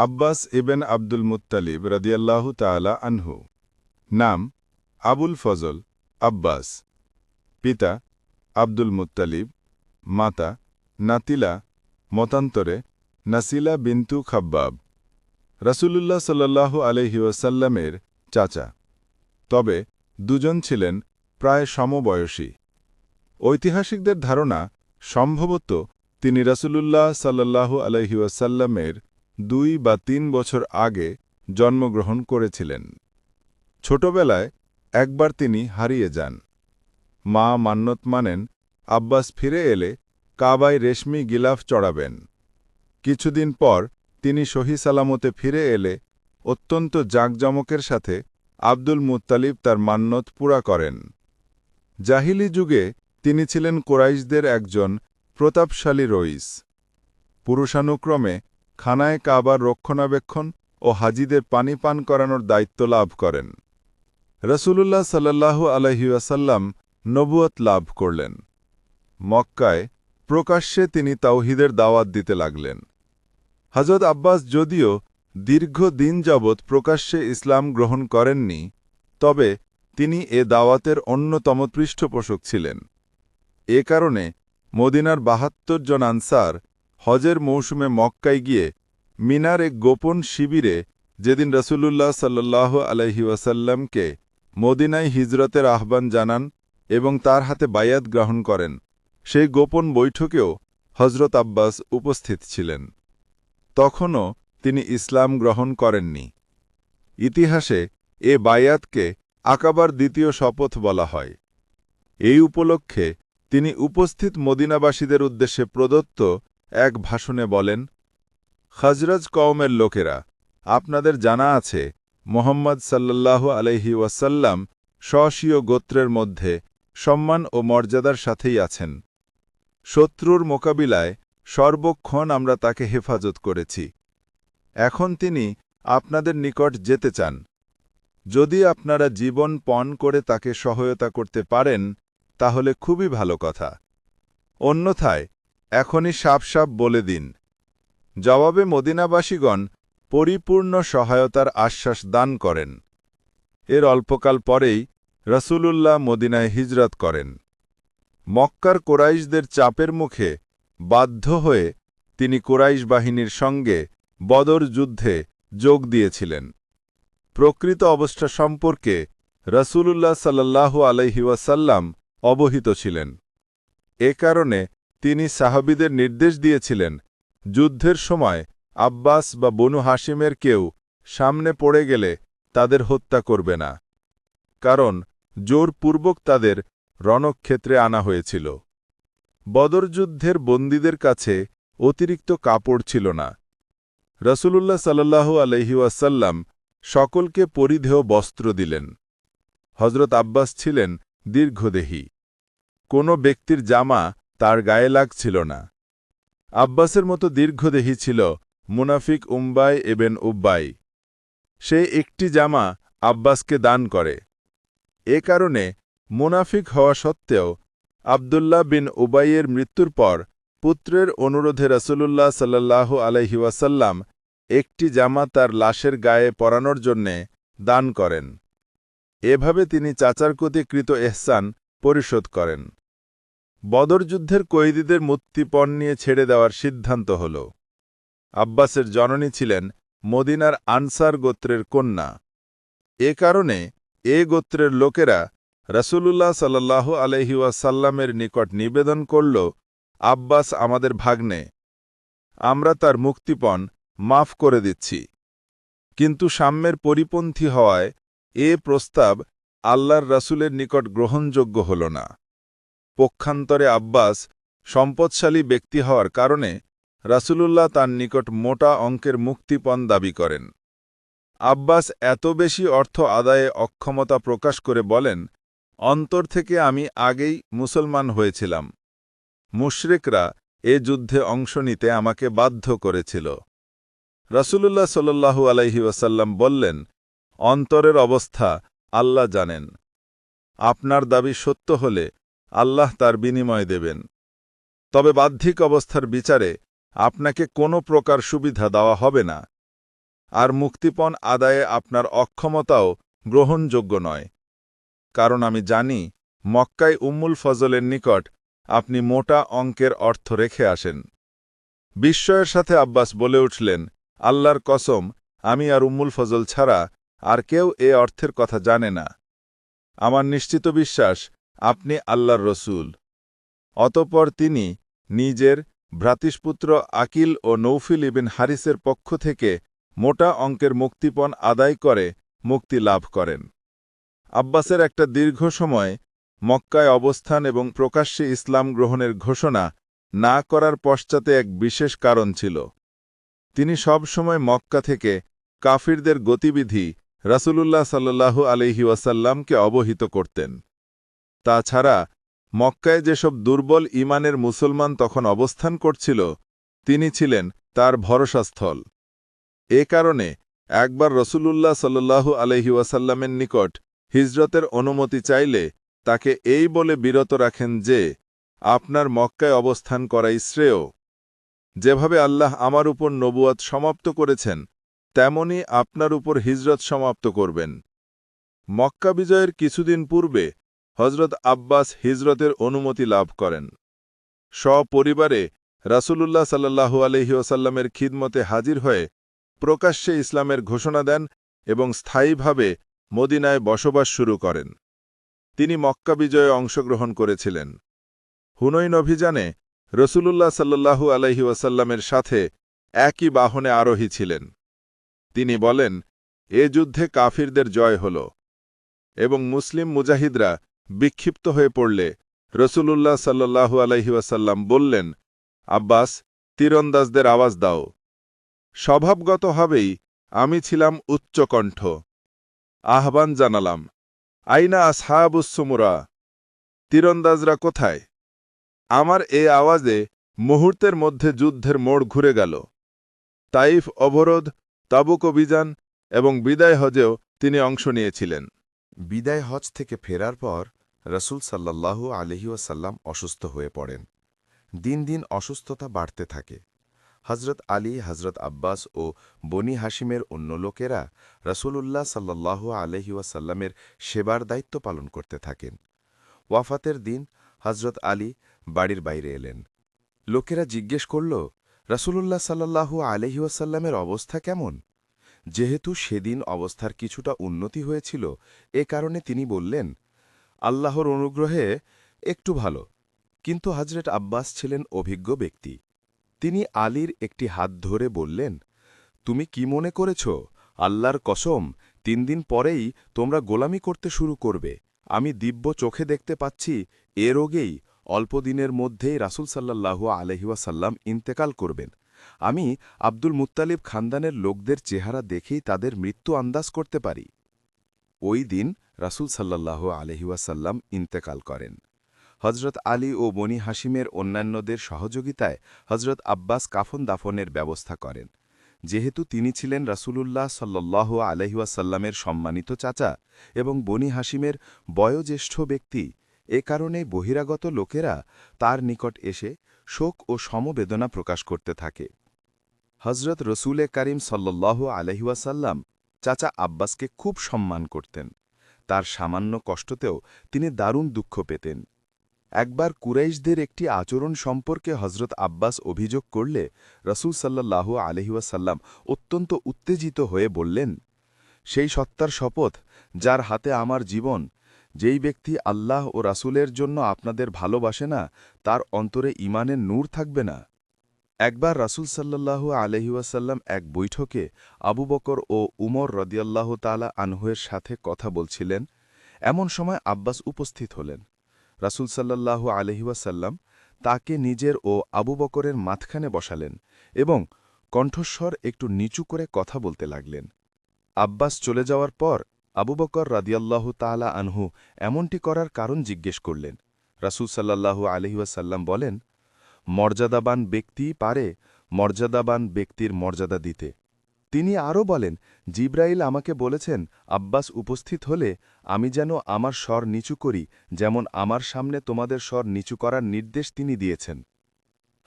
আব্বাস ইবেন Abdul Muttalib রদিয়াল্লাহু তাআলা আনহু। নাম, আবুল ফজল, আব্বাস। পিতা, আব্দুল মুত্তালিব। মাতা, নাতিলা। মতান্তরে, নাসিলা বিন্তু খাব্বাব। রাসূলুল্লাহ সাল্লাল্লাহু আলহি ওয়াসাল্লামের চাচা। তবে, দুজন ছিলেন প্রায় সমবয়সী। ঐতিহাসিকদের ধারণা, সম্ভবত তিনি রাসূলুল্লাহ সাল্লাল্লাহু আলহি ওয়াসাল্লামের দুই বা তিন বছর আগে জন্মগ্রহণ করেছিলেন। ছোটবেলায় একবার তিনি হারিয়ে যান। মা মান্নত মানেন, আব্বাস ফিরে এলে কাবায় রেশমি গিলাফ চড়াবেন। কিছুদিন পর তিনি সহি সালামতে ফিরে এলে অত্যন্ত জাঁকজমকের সাথে আব্দুল মুত্তালিব তার মান্নত পুরা করেন। জাহিলি যুগে তিনি ছিলেন কোরাইশদের একজন প্রতাপশালী রইস। পুরুষানুক্রমে খানায় কাবার রক্ষণাবেক্ষণ ও হাজিদের পানি পান করানোর দায়িত্ব লাভ করেন। রসুলুল্লাহ সাল্লাল্লাহু আলহিউসাল্লাম নবুয়ত লাভ করলেন। মক্কায় প্রকাশ্যে তিনি তাওহিদের দাওয়াত দিতে লাগলেন। হজরত আব্বাস যদিও দীর্ঘ দিন যাবৎ প্রকাশ্যে ইসলাম গ্রহণ করেননি, তবে তিনি এ দাওয়াতের অন্যতম পৃষ্ঠপোষক ছিলেন। এ কারণে মদিনার বাহাত্তর জন আনসার হজের মৌসুমে মক্কায় গিয়ে মিনার এক গোপন শিবিরে যেদিন রসুলুল্লাহ সাল্লাহ আলহি ওয়াসাল্লামকে মদিনায় হিজরতের আহ্বান জানান এবং তার হাতে বায়াত গ্রহণ করেন, সেই গোপন বৈঠকেও হজরত আব্বাস উপস্থিত ছিলেন। তখনও তিনি ইসলাম গ্রহণ করেননি। ইতিহাসে এ বায়াতকে আকাবার দ্বিতীয় শপথ বলা হয়। এই উপলক্ষে তিনি উপস্থিত মদিনাবাসীদের উদ্দেশ্যে প্রদত্ত এক ভাষণে বলেন, খাজরাজ কওমের লোকেরা, আপনাদের জানা আছে, মোহাম্মদ সাল্লাল্লাহু আলহি ওয়াসাল্লাম স্বশীয় গোত্রের মধ্যে সম্মান ও মর্যাদার সাথেই আছেন। শত্রুর মোকাবিলায় সর্বক্ষণ আমরা তাকে হেফাজত করেছি। এখন তিনি আপনাদের নিকট যেতে চান। যদি আপনারা জীবন পণ করে তাকে সহায়তা করতে পারেন, তাহলে খুবই ভালো কথা। অন্যথায় এখনই সাপ সাপ বলে দিন। জবাবে মদিনাবাসীগণ পরিপূর্ণ সহায়তার আশ্বাস দান করেন। এর অল্পকাল পরেই রসুলুল্লাহ মদিনায় হিজরত করেন। মক্কার কোরাইশদের চাপের মুখে বাধ্য হয়ে তিনি কোরাইশ বাহিনীর সঙ্গে বদর যুদ্ধে যোগ দিয়েছিলেন। প্রকৃত অবস্থা সম্পর্কে রসুলুল্লাহ সাল্লাহ আলহিউসাল্লাম অবহিত ছিলেন। এ কারণে তিনি সাহাবিদের নির্দেশ দিয়েছিলেন, যুদ্ধের সময় আব্বাস বা বনু হাসিমের কেউ সামনে পড়ে গেলে তাদের হত্যা করবে না। কারণ জোরপূর্বক তাদের রণক্ষেত্রে আনা হয়েছিল। বদরযুদ্ধের বন্দীদের কাছে অতিরিক্ত কাপড় ছিল না। রসুলুল্লাহ সাল্লাহু আলহিউসাল্লাম সকলকে পরিধেয় বস্ত্র দিলেন। হজরত আব্বাস ছিলেন দীর্ঘদেহী। কোনো ব্যক্তির জামা তার গায়ে লাগছিল না। আব্বাসের মতো দীর্ঘদেহী ছিল মুনাফিক উম্বাই এবেন উব্বাই। সে একটি জামা আব্বাসকে দান করে। এ কারণে মুনাফিক হওয়া সত্ত্বেও আবদুল্লাহ বিন উবাইয়ের মৃত্যুর পর পুত্রের অনুরোধে রসুলুল্লাহ সাল্লাহ আলহিউসাল্লাম একটি জামা তার লাশের গায়ে পরানোর জন্যে দান করেন। এভাবে তিনি চাচার কৃত এহসান পরিশোধ করেন। বদরযুদ্ধের কয়েদিদের মুক্তিপণ নিয়ে ছেড়ে দেওয়ার সিদ্ধান্ত হল। আব্বাসের জননী ছিলেন মদিনার আনসার গোত্রের কন্যা। এ কারণে এ গোত্রের লোকেরা রসুলুল্লাহ সাল্লাহ আলহিউসাল্লামের নিকট নিবেদন করল, আব্বাস আমাদের ভাগ্নে, আমরা তার মুক্তিপণ মাফ করে দিচ্ছি। কিন্তু সাম্যের পরিপন্থী হওয়ায় এ প্রস্তাব আল্লাহর রাসুলের নিকট গ্রহণযোগ্য হল না। পক্ষান্তরে আব্বাস সম্পদশালী ব্যক্তি হওয়ার কারণে রাসুলুল্লাহ তার নিকট মোটা অঙ্কের মুক্তিপণ দাবি করেন। আব্বাস এত বেশি অর্থ আদায়ে অক্ষমতা প্রকাশ করে বলেন, অন্তর থেকে আমি আগেই মুসলমান হয়েছিলাম। মুশরেকরা এ যুদ্ধে অংশ নিতে আমাকে বাধ্য করেছিল। রাসূলুল্লাহ সাল্লু আলাইহি ওয়াসাল্লাম বললেন, অন্তরের অবস্থা আল্লাহ জানেন। আপনার দাবি সত্য হলে আল্লাহ তার বিনিময় দেবেন। তবে বাহ্যিক অবস্থার বিচারে আপনাকে কোনো প্রকার সুবিধা দেওয়া হবে না। আর মুক্তিপণ আদায়ে আপনার অক্ষমতাও গ্রহণযোগ্য নয়। কারণ আমি জানি, মক্কায় উম্মুল ফজলের নিকট আপনি মোটা অঙ্কের অর্থ রেখে আসেন। বিস্ময়ের সাথে আব্বাস বলে উঠলেন, আল্লাহর কসম, আমি আর উম্মুল ফজল ছাড়া আর কেউ এ অর্থের কথা জানে না। আমার নিশ্চিত বিশ্বাস আপনি আল্লাহর রসুল। অতপর তিনি নিজের ভ্রাতিষ্পুত্র আকিল ও নৌফিল ইবিন হারিসের পক্ষ থেকে মোটা অঙ্কের মুক্তিপণ আদায় করে মুক্তি লাভ করেন। আব্বাসের একটা দীর্ঘ সময় মক্কায় অবস্থান এবং প্রকাশ্যে ইসলাম গ্রহণের ঘোষণা না করার পশ্চাতে এক বিশেষ কারণ ছিল। তিনি সব সময় মক্কা থেকে কাফিরদের গতিবিধি রাসূলুল্লাহ সাল্লাল্লাহু আলহি ওয়াসাল্লামকে অবহিত করতেন। তাছাড়া, মক্কায় যেসব দুর্বল ইমানের মুসলমান তখন অবস্থান করছিল, তিনি ছিলেন তার ভরসাস্থল। এ কারণে একবার রসূলুল্লাহ সাল্লাল্লাহু আলহি ওয়াসাল্লামের নিকট হিজরতের অনুমতি চাইলে তাকে এই বলে বিরত রাখেন যে, আপনার মক্কায় অবস্থান করাই শ্রেয়। যেভাবে আল্লাহ আমার উপর নবুয়াত সমাপ্ত করেছেন, তেমনি আপনার উপর হিজরত সমাপ্ত করবেন। মক্কা বিজয়ের কিছুদিন পূর্বে হজরত আব্বাস হিজরতের অনুমতি লাভ করেন। সপরিবারে রাসূলুল্লাহ সাল্লাহু আলহি ওসাল্লামের খিদমতে হাজির হয়ে প্রকাশ্যে ইসলামের ঘোষণা দেন এবং স্থায়ীভাবে মদিনায় বসবাস শুরু করেন। তিনি মক্কা বিজয়ে অংশগ্রহণ করেছিলেন। হুনৈন অভিযানে রসুলুল্লাহ সাল্লাহু আলহি ওয়াসাল্লামের সাথে একই বাহনে আরোহী ছিলেন। তিনি বলেন, এ যুদ্ধে কাফিরদের জয় হল এবং মুসলিম মুজাহিদরা বিক্ষিপ্ত হয়ে পড়লে রসুলুল্লাহ সাল্লাহু আলহি ওয়াসাল্লাম বললেন, আব্বাস, তীরন্দাজদের আওয়াজ দাও। স্বভাবগতভাবেই আমি ছিলাম উচ্চকণ্ঠ আহ্বান জানালাম, আইনা আসহাবুসুমুরা তীরন্দাজরা কোথায়? আমার এ আওয়াজে মুহূর্তের মধ্যে যুদ্ধের মোড় ঘুরে গেল। তাইফ অবরোধ, তাবুক অভিযান এবং বিদায় হজেও তিনি অংশ নিয়েছিলেন। বিদায় হজ থেকে ফেরার পর রসুল সাল্লাল্লাহু আলহি ওয়াসাল্লাম অসুস্থ হয়ে পড়েন। দিন দিন অসুস্থতা বাড়তে থাকে। হজরত আলী হজরত আব্বাস ও বনি হাসিমের অন্য লোকেরা রসুলুল্লাহ সাল্লাল্লাহু আলহি ওয়াসাল্লামের সেবার দায়িত্ব পালন করতে থাকেন। ওয়াফাতের দিন হজরত আলী বাড়ির বাইরে এলেন। লোকেরা জিজ্ঞেস করল, রসুলুল্লাহ সাল্লাল্লাহু আলহি ওয়াসাল্লামের অবস্থা কেমন? যেহেতু সেদিন অবস্থার কিছুটা উন্নতি হয়েছিল, এ কারণে তিনি বললেন আল্লাহর অনুগ্রহে একটু ভালো। কিন্তু হজরত আব্বাস ছিলেন অভিজ্ঞ ব্যক্তি। তিনি আলীর একটি হাত ধরে বললেন, তুমি কি মনে করেছ, আল্লাহর কসম, তিন দিন পরেই তোমরা গোলামি করতে শুরু করবে। আমি দিব্য চোখে দেখতে পাচ্ছি এ রোগেই অল্প দিনের মধ্যেই রাসুল সাল্লাহু আলহিওয়াসাল্লাম ইন্তেকাল করবেন। আমি আব্দুল মুত্তালিব খানদানের লোকদের চেহারা দেখেই তাদের মৃত্যু আন্দাজ করতে পারি। ওই দিন রাসুল সাল্লাহ আলহিওয়াসাল্লাম ইন্তেকাল করেন। হজরত আলী ও বনি হাসিমের অন্যান্যদের সহযোগিতায় হজরত আব্বাস কাফন দাফনের ব্যবস্থা করেন। যেহেতু তিনি ছিলেন রাসূলুল্লাহ সাল্লাহ আলহিউসাল্লামের সম্মানিত চাচা এবং বনি হাসিমের বয়োজ্যেষ্ঠ ব্যক্তি, এ কারণে বহিরাগত লোকেরা তার নিকট এসে শোক ও সমবেদনা প্রকাশ করতে থাকে। হজরত রসুলে করিম সাল্লাহ আলহিউসাল্লাম চাচা আব্বাসকে খুব সম্মান করতেন। তার সামান্য কষ্টতেও তিনি দারুণ দুঃখ পেতেন। একবার কুরাইশদের একটি আচরণ সম্পর্কে হজরত আব্বাস অভিযোগ করলে রসুল সাল্লাহ আলহিউসাল্লাম অত্যন্ত উত্তেজিত হয়ে বললেন, সেই সত্তার শপথ যার হাতে আমার জীবন, যেই ব্যক্তি আল্লাহ ও রাসূলের জন্য আপনাদের ভালোবাসে না, তার অন্তরে ইমানের নূর থাকবে না। একবার রাসূল সাল্লাল্লাহু আলহিউসাল্লাম এক বৈঠকে আবু বকর ও উমর রদিয়াল্লাহ তালা আনহুয়ের সাথে কথা বলছিলেন। এমন সময় আব্বাস উপস্থিত হলেন। রাসুল সাল্লাল্লাহু আলহিউসাল্লাম তাকে নিজের ও আবু বকরের মাঝখানে বসালেন এবং কণ্ঠস্বর একটু নিচু করে কথা বলতে লাগলেন। আব্বাস চলে যাওয়ার পর আবু বকর রাদিয়াল্লাহু তালা আনহু এমনটি করার কারণ জিজ্ঞেস করলেন। রাসুল সাল্লাল্লাহু আলহিউসাল্লাম বলেন মর্যাদাবান ব্যক্তি পারে মর্যাদাবান ব্যক্তির মর্যাদা দিতে। তিনি আরও বলেন, জিব্রাইল আমাকে বলেছেন, আব্বাস উপস্থিত হলে আমি যেন আমার স্বর নিচু করি, যেমন আমার সামনে তোমাদের স্বর নিচু করার নির্দেশ তিনি দিয়েছেন।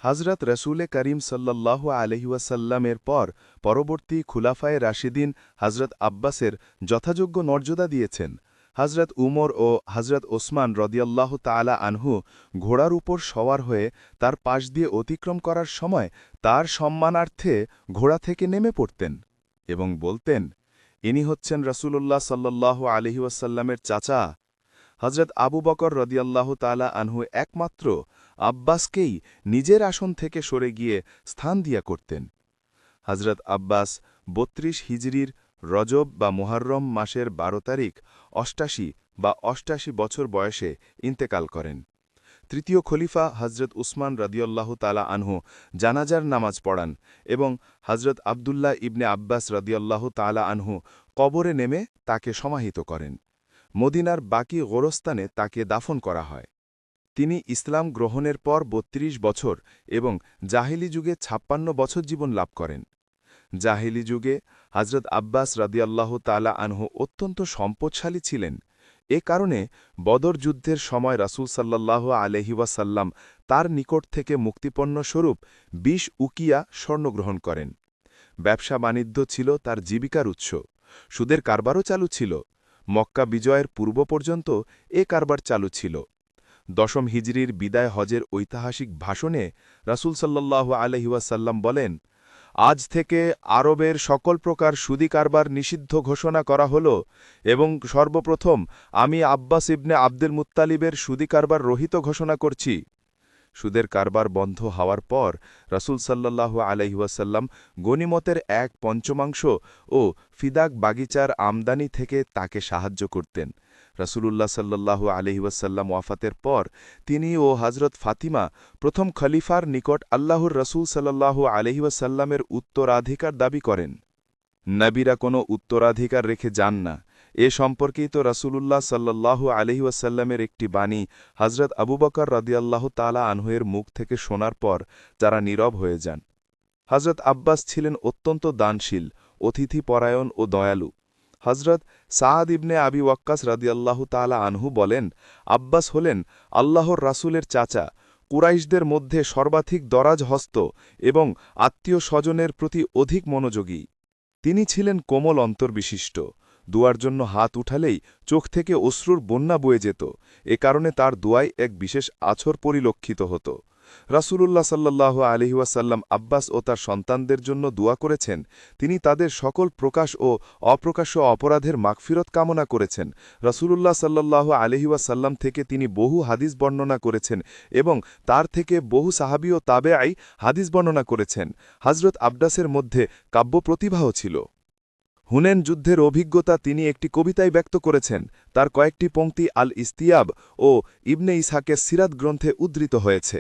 হজরত রসুলে করিম সাল্লাহ আলহিউসাল্লামের পর পরবর্তী খুলাফায়ে রাশিদিন হজরত আব্বাসের যথাযোগ্য মর্যাদা দিয়েছেন। হজরত উমর ও হজরত ওসমান রদিয়াল্লাহ তালা আনহু ঘোড়ার উপর সওয়ার হয়ে তার পাশ দিয়ে অতিক্রম করার সময় তার সম্মানার্থে ঘোড়া থেকে নেমে পড়তেন এবং বলতেন, ইনি হচ্ছেন রসুল্লাহ সাল্লাহ আলহিউসাল্লামের চাচা। হজরত আবু বকর রদিয়াল্লাহ তালা আনহু একমাত্র আব্বাসকেই নিজের আসন থেকে সরে গিয়ে স্থান দিয়া করতেন। হজরত আব্বাস বত্রিশ হিজরির রজব বা মোহাররম মাসের বারো তারিখ অষ্টাশি বা অষ্টাশি বছর বয়সে ইন্তেকাল করেন। তৃতীয় খলিফা হজরত উসমান রদিয়াল্লাহ তালা আনহু জানাজার নামাজ পড়ান এবং হজরত আবদুল্লাহ ইবনে আব্বাস রদিয়াল্লাহ তালা আনহু কবরে নেমে তাকে সমাহিত করেন। মদিনার বাকি গোরস্তানে তাকে দাফন করা হয়। তিনি ইসলাম গ্রহণের পর ৩২ বছর এবং জাহিলি যুগে ছাপ্পান্ন বছর জীবন লাভ করেন। জাহিলি যুগে হজরত আব্বাস রাদিয়াল্লাহ তালা আনহু অত্যন্ত সম্পদশালী ছিলেন। এ কারণে বদর যুদ্ধের সময় রাসুল সাল্লাহ আলহিওয়াসাল্লাম তার নিকট থেকে মুক্তিপন্ন স্বরূপ বিশ উকিয়া স্বর্ণগ্রহণ করেন। ব্যবসা বাণিজ্য ছিল তার জীবিকার উৎস। সুদের কারবারও চালু ছিল। মক্কা বিজয়ের পূর্ব পর্যন্ত এ কারবার চালু ছিল। দশম হিজরির বিদায় হজের ঐতিহাসিক ভাষণে রাসুল সাল্লাহ আলহিউসাল্লাম বলেন আজ থেকে আরবের সকল প্রকার সুদি কারবার নিষিদ্ধ ঘোষণা করা হল এবং সর্বপ্রথম আমি আব্বাস ইবনে আব্দুল মুত্তালিবের সুদি কারবার রহিত ঘোষণা করছি। সুদের কারবার বন্ধ হওয়ার পর রাসুল সাল্লাহ আলহিউসাল্লাম গনিমতের এক পঞ্চমাংশ ও ফিদাক বাগিচার আমদানি থেকে তাকে সাহায্য করতেন। রাসুলুল্লাহ সাল্লাহ আলহিউসাল্লাম ওয়াফাতের পর তিনি ও হজরত ফাতিমা প্রথম খলিফার নিকট আল্লাহর রসুল সাল্লাহ আলহিউসাল্লামের উত্তরাধিকার দাবি করেন। নবীরা কোনো উত্তরাধিকার রেখে যান না। এ সম্পর্কেই তো রাসূলুল্লাহ সাল্লাল্লাহু আলহিউসাল্লামের একটি বাণী হজরত আবু বকর রদিয়াল্লাহ তালা আনহুয়ের মুখ থেকে শোনার পর যারা নীরব হয়ে যান। হজরত আব্বাস ছিলেন অত্যন্ত দানশীল অতিথি পরায়ণ ও দয়ালু। হজরত সাদ ইবনে আবি ওয়াক্কাস রদিয়াল্লাহ তালা আনহু বলেন, আব্বাস হলেন আল্লাহর রাসুলের চাচা, কুরাইশদের মধ্যে সর্বাধিক দরাজ হস্ত এবং আত্মীয় স্বজনের প্রতি অধিক মনোযোগী। তিনি ছিলেন কোমল অন্তর্বিশিষ্ট, দুয়ার জন্য হাত উঠালেই চোখ থেকে অশ্রুর বন্যা বয়ে যেত, এ কারণে তার দুয়ায় এক বিশেষ আছর পরিলক্ষিত হতো। রাসূলুল্লাহ সাল্লাহ আলহিউসাল্লাম আব্বাস ও তার সন্তানদের জন্য দোয়া করেছেন। তিনি তাদের সকল প্রকাশ ও অপ্রকাশ্য অপরাধের মাগফিরত কামনা করেছেন। রাসূলুল্লাহ সাল্লাহ আলহিউসাল্লাম থেকে তিনি বহু হাদিস বর্ণনা করেছেন এবং তার থেকে বহু সাহাবি ও তাবে আই হাদিস বর্ণনা করেছেন। হজরত আব্বাসের মধ্যে কাব্য প্রতিভাও ছিল। হুনেন যুদ্ধের অভিজ্ঞতা তিনি একটি কবিতায় ব্যক্ত করেছেন। তার কয়েকটি পংক্তি আল ইস্তিয়াব ও ইবনে ইসহাকের সিরাত গ্রন্থে উদ্ধৃত হয়েছে।